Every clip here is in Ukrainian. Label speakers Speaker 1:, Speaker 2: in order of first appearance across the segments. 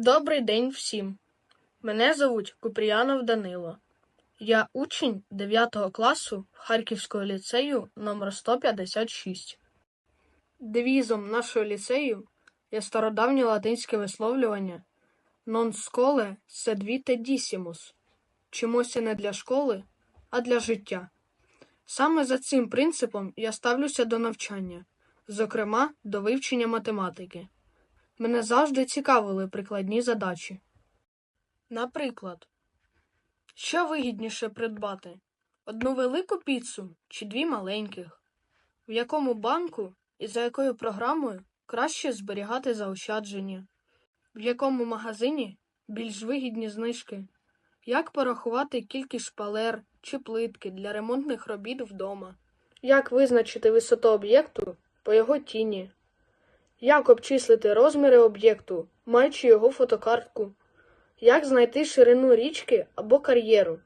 Speaker 1: Добрий день всім. Мене звуть Купріянов Данило. Я учень 9 класу Харківського ліцею номер 156. Девізом нашого ліцею є стародавнє латинське висловлювання «Non scole sed vitae dissimus» – «Чимося не для школи, а для життя». Саме за цим принципом я ставлюся до навчання, зокрема до вивчення математики. Мене завжди цікавили прикладні задачі. Наприклад, що вигідніше придбати? Одну велику піцу чи дві маленьких? В якому банку і за якою програмою краще зберігати заощадження? В якому магазині більш вигідні знижки? Як порахувати кількість шпалер чи плитки для ремонтних робіт вдома? Як визначити висоту об'єкту по його тіні? Як обчислити розміри об'єкту, маючи його фотокартку? Як знайти ширину річки або кар'єру?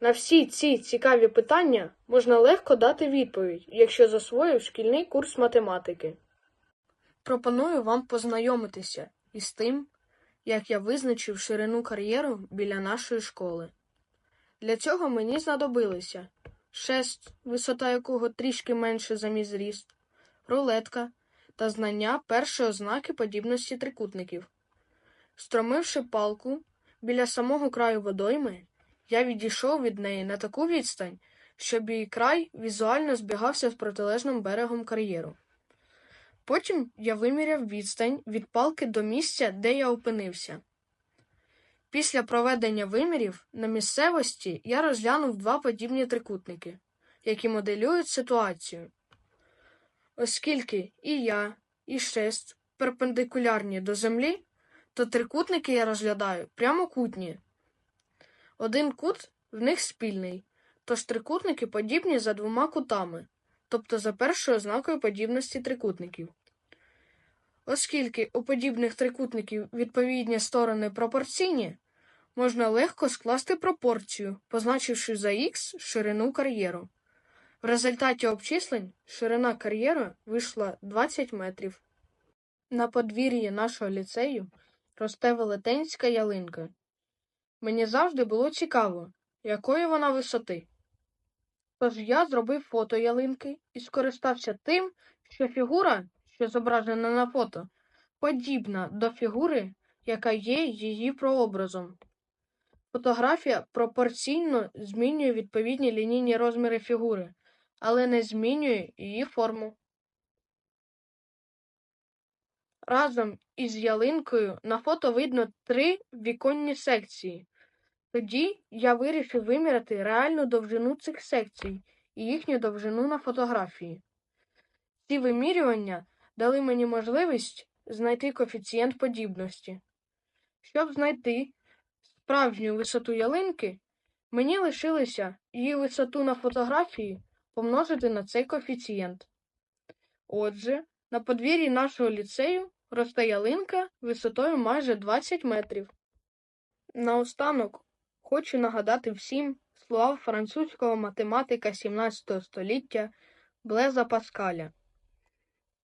Speaker 1: На всі ці цікаві питання можна легко дати відповідь, якщо засвоїв шкільний курс математики. Пропоную вам познайомитися із тим, як я визначив ширину кар'єру біля нашої школи. Для цього мені знадобилися шест, висота якого трішки менше за мій зріст, рулетка та знання першої ознаки подібності трикутників. Стромивши палку біля самого краю водойми, я відійшов від неї на таку відстань, щоб її край візуально збігався з протилежним берегом кар'єру. Потім я виміряв відстань від палки до місця, де я опинився. Після проведення вимірів на місцевості я розглянув два подібні трикутники, які моделюють ситуацію. Оскільки і я, і шест перпендикулярні до землі, то трикутники я розглядаю прямокутні. Один кут в них спільний, тож трикутники подібні за двома кутами, тобто за першою ознакою подібності трикутників. Оскільки у подібних трикутників відповідні сторони пропорційні, можна легко скласти пропорцію, позначивши за х ширину кар'єру. В результаті обчислень ширина кар'єру вийшла 20 метрів. На подвір'ї нашого ліцею росте велетенська ялинка. Мені завжди було цікаво, якої вона висоти. Тож я зробив фото ялинки і скористався тим, що фігура, що зображена на фото, подібна до фігури, яка є її прообразом. Фотографія пропорційно змінює відповідні лінійні розміри фігури, але не змінює її форму. Разом із ялинкою на фото видно три віконні секції. Тоді я вирішив виміряти реальну довжину цих секцій і їхню довжину на фотографії. Ці вимірювання дали мені можливість знайти коефіцієнт подібності. Щоб знайти справжню висоту ялинки, мені лишилося її висоту на фотографії помножити на цей коефіцієнт. Отже, на подвір'ї нашого ліцею росте ялинка висотою майже 20 метрів. Наостанок хочу нагадати всім слова французького математика 17 століття Блеза Паскаля.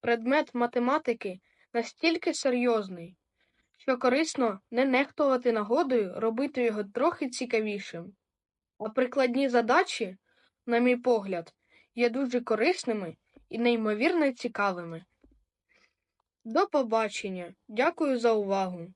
Speaker 1: Предмет математики настільки серйозний, що корисно не нехтувати нагодою робити його трохи цікавішим. А прикладні задачі, на мій погляд, є дуже корисними і неймовірно цікавими. До побачення. Дякую за увагу.